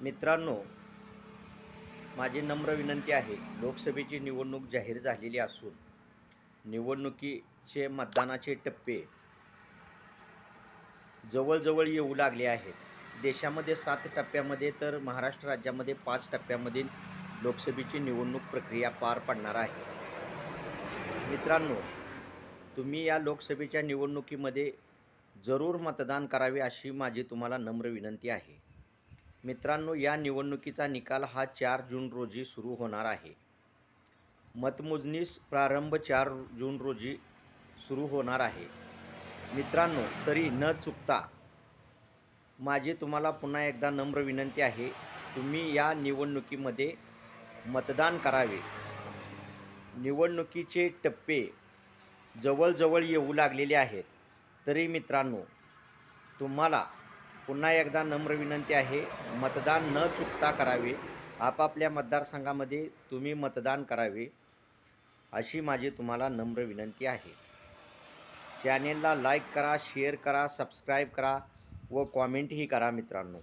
मित्रांनो माझी नम्र विनंती आहे लोकसभेची निवडणूक जाहीर झालेली असून निवडणुकीचे मतदानाचे टप्पे जवळजवळ येऊ लागले आहेत. देशामध्ये सात टप्प्यामध्ये तर महाराष्ट्र राज्यामध्ये पाच टप्प्यामधील लोकसभेची निवडणूक प्रक्रिया पार पडणार आहे. मित्रांनो तुम्ही या लोकसभेच्या निवडणुकीमध्ये जरूर मतदान करावे अशी माझी तुम्हाला नम्र विनंती आहे. मित्रांनो या निवडणुकीचा निकाल हा चार जून रोजी सुरू होणार आहे. मतमोजणीस प्रारंभ चार जून रोजी सुरू होणार आहे. मित्रांनो तरी न चुकता माझी तुम्हाला पुन्हा एकदा नम्र विनंती आहे तुम्ही या निवडणुकीमध्ये मतदान करावे. निवडणुकीचे टप्पे जवळजवळ येऊ लागलेले आहेत. तरी मित्रांनो तुम्हाला पुन्हा एकदा नम्र विनंती आहे मतदान न चुकता करावे. आपापल्या मतदारसंघामध्ये तुम्ही मतदान करावे अशी माझी तुम्हाला नम्र विनंती आहे. चॅनेलला लाईक करा शेअर करा सबस्क्राईब करा व कॉमेंटही करा मित्रांनो.